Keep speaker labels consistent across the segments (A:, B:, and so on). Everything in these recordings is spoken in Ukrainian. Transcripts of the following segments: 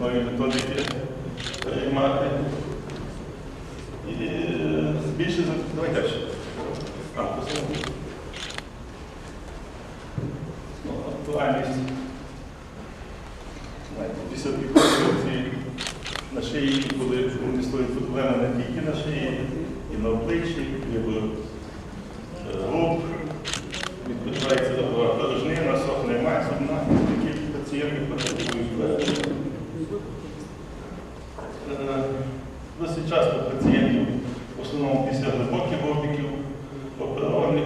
A: нові методики приймати. І е, більше Давай далі. А, ну, Актуальність. Ну, після конструкції на шиї, коли вони стоять проблеми не тільки на шиї, і на обличчі, і в часто пацієнтів, в основному після глибоких опіків, оперованих,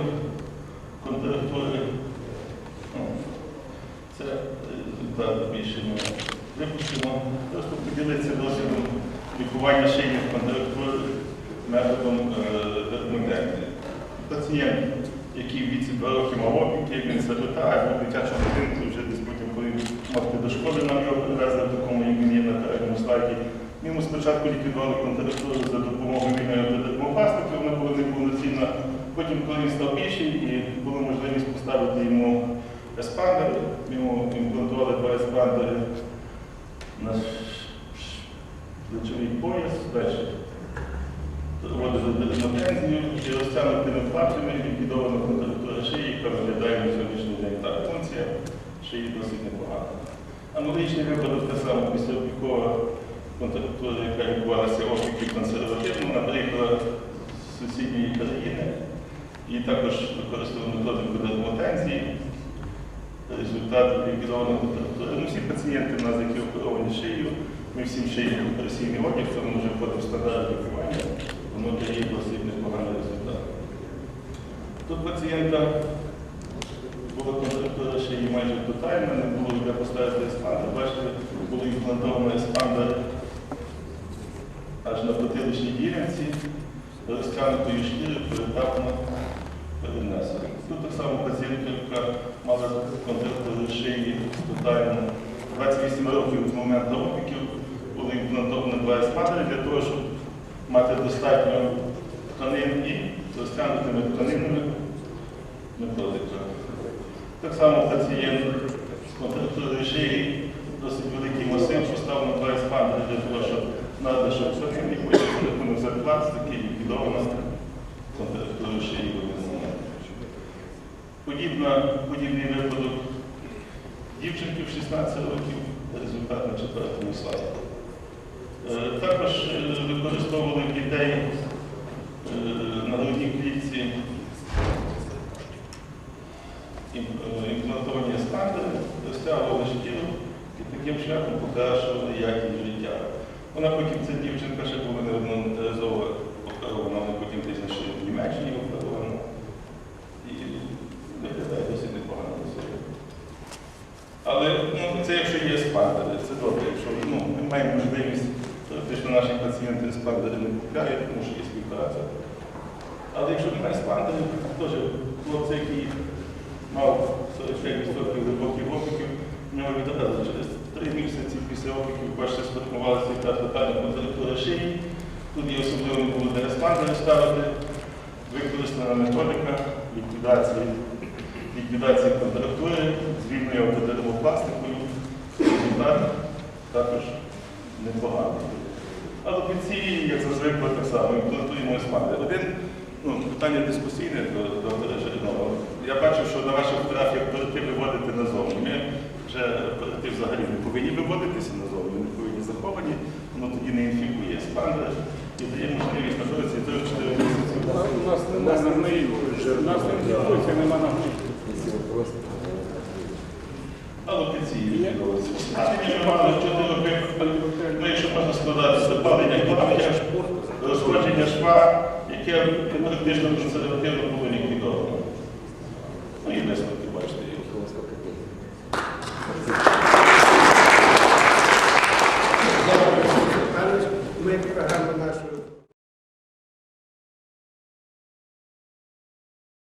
A: контрактури. Ну, Це результат більше ми випустимо. Просто поділитися досвідом лікування шийних контрактур методом е. Пацієнт, який в віці 2 роки мав опіки, він себе питає, в дитячому будинку вже десь потім, коли йти до школи, нам його привезли в такому, є на передньому слайді. Ми спочатку ліквідували контрактуру за допомогою вінеодермопластики, вона була неповноцінна. Потім, коли він став більший і була можливість поставити йому еспандери, ми йому імплантували два еспандери на плечовий пояс, далі проводили дерматензію і розтягнутими платами ліквідована контрактура шиї, яка виглядає на сьогоднішній день так. Функція шиї досить непогана. Аналогічний випадок те саме післяопікова контрактура, яка лікувалася опіків консервативно, наприклад, з сусідньої країни. І також використовували методику дерматензії. Результат ліквідованої контрактури. Ну, всі пацієнти в нас, які оперовані шиєю, ми всім шиємо операційний одяг, ми вже входимо в стандарт лікування, воно дає досить непоганий результат. Тут пацієнта була контрактура шиї майже тотальна, не було де поставити еспандер. Розтягнутою шкірою поетапно перенесено. Тут так само пацієнтка, яка мала контрактуру шиї тотально 28 років з моменту опіків, було імплантовано два еспандери для того, щоб мати достатньо тканин і розтягнутими тканинами методика. Так само пацієнт з контрактурою шиї, досить великий масив, поставив на два еспандери для того, щоб надо, щоб тканини потім за рахунок запластики ліквідовано контрактуру шиї вивезення. Подібна, подібний випадок дівчинки в 16 років, результат на четвертому слайді. Е, Також е, використовували дітей е, на грудній клітці імплантовані естандери, розтягували шкіру і таким шляхом покращували якість життя. Вона потім, ця дівчинка ще була неодноразово оперована, вона потім десь ще в Німеччині оперована. І виглядає досить непогано на собі. Але ну, це якщо це добре. Якщо ну, ми маємо можливість, практично наші пацієнти спандери не купляють, тому що є співпраця. Але якщо немає спандерів, теж хлопці, який мав 45% глибоких опіків, в нього відразу через 3 місяці після опіків, бачите, сформувалася та тотальна контрактура шиї. Тут є особливо не було де ставити, використана методика ліквідації, ліквідації контрактури з вільною автодермопластикою. Результат також непоганий. Але в кінці, як зазвикло, так само, імплантуємо еспандер. Один ну, питання дискусійне до доктора Жиринова. Я бачив, що на ваших фотографіях оператив виводите назовні. Ми вже оператив взагалі не повинні виводитися назовні, вони повинні заховані, воно тоді не інфікує еспандер і дає можливість на протязі 3-4 місяців.
B: У нас нема на гною, у
A: відбулося? Ми якщо можна складати запалення клапання, розходження шва, яке енергетично консервативно було ліквідовано. Ну і наскільки бачите, які.